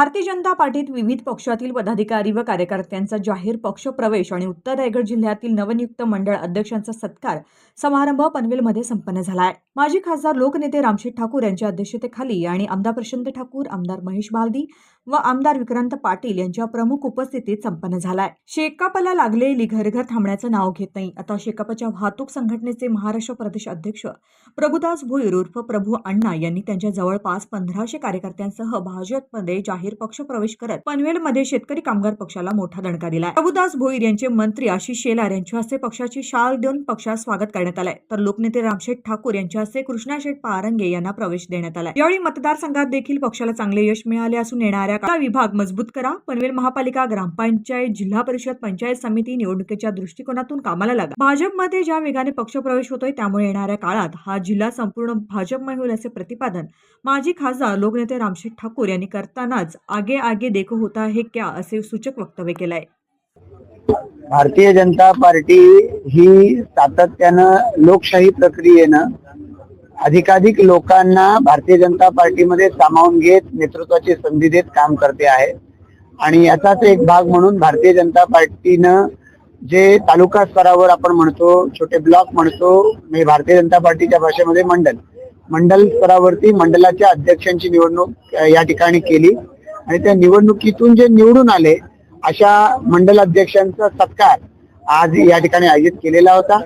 भारतीय जनता पार्टीत विविध पक्षातील पदाधिकारी व कार्यकर्त्यांचा जाहीर पक्ष प्रवेश आणि उत्तर रायगड जिल्ह्यातील नवनियुक्त मंडळ अध्यक्षांचा सत्कार समारंभ पनवेलमध्ये संपन्न झाला आहे. माजी खासदार लोकनेते रामशेठ ठाकूर यांच्या अध्यक्षतेखाली आणि आमदार प्रशांत ठाकूर आमदार महेश बालदी व आमदार विक्रांत पाटील यांच्या प्रमुख उपस्थितीत संपन्न झालाय शेकापला लागलेली घरघर थांबण्याचं नाव घेत नाही. आता शेकापच्या वाहतूक संघटनेचे महाराष्ट्र प्रदेश अध्यक्ष प्रभुदास भोईर उर्फ प्रभू अण्णा यांनी त्यांच्या जवळपास पंधराशे कार्यकर्त्यांसह भाजपमध्ये जाहीर पक्ष प्रवेश करत पनवेलमध्ये शेतकरी कामगार पक्षाला मोठा दणका दिला प्रभुदास भोईर यांचे मंत्री आशिष शेलार यांच्या हस्ते पक्षाची शाल देऊन पक्षात स्वागत करण्यात आलंय. तर लोकनेते रामशेठ ठाकूर यांच्या हस्ते कृष्णाशेठ पारंगे यांना प्रवेश देण्यात आलाय. यावेळी मतदारसंघात देखील पक्षाला चांगले यश मिळाले असून येणाऱ्या का विभाग मजबूत करा. पनवेल महापालिका ग्रामपंचायत जिल्हा परिषद पंचायत समिती निवडणुकीच्या दृष्टिकोनातून कामाला लागा. भाजपमध्ये ज्या वेगाने पक्षप्रवेश होतोय त्यामुळे येणाऱ्या काळात हा जिल्हा संपूर्ण भाजपमय होईल असे प्रतिपादन माजी खासदार लोकनेते रामशेठ ठाकूर यांनी करतानाच आगे आगे देखो होता हे क्या असे सूचक वक्तव्य केलंय. भारतीय जनता पार्टी ही सातत्यानं लोकशाही प्रक्रियेनं अधिकाधिक लोकांना भारतीय जनता पार्टीमध्ये सामावून घेत नेतृत्वाची संधी देत काम करते आहे. आणि याचाच एक भाग म्हणून भारतीय जनता पार्टीनं जे तालुका स्तरावर आपण म्हणतो छोटे ब्लॉक म्हणतो म्हणजे भारतीय जनता पार्टीच्या भाषेमध्ये मंडल. मंडल स्तरावरती मंडलाच्या अध्यक्षांची निवडणूक या ठिकाणी केली. आणि त्या निवडणुकीतून जे निवडून आले अशा मंडल अध्यक्षांचा सत्कार आज या ठिकाणी आयोजित केलेला होता.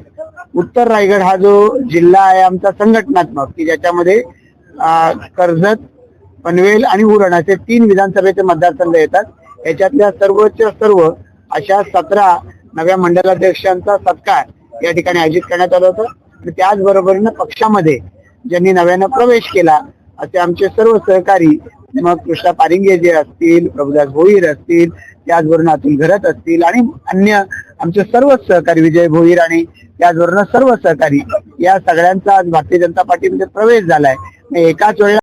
उत्तर रायगड हा जो जिल्हा आहे आमचा संघटनात्मक की ज्याच्यामध्ये कर्जत पनवेल आणि उरण असे तीन विधानसभेचे मतदारसंघ येतात. याच्यातल्या सर्वच्या सर्व अशा सतरा नव्या मंडलाध्यक्षांचा सत्कार या ठिकाणी आयोजित करण्यात आला होता. आणि त्याचबरोबरीनं पक्षामध्ये ज्यांनी नव्यानं प्रवेश केला असे आमचे सर्व सहकारी मग कृष्णा पारिंगे जे असतील प्रभुदास भोईर असतील त्याचबरोबर अतुल घरत असतील आणि अन्य आमचे सर्वच सहकारी विजय भोईर आणि त्याचबरोबर सर्व सहकारी या सगळ्यांचा आज भारतीय जनता पार्टीमध्ये प्रवेश झालाय. एकाच वेळेला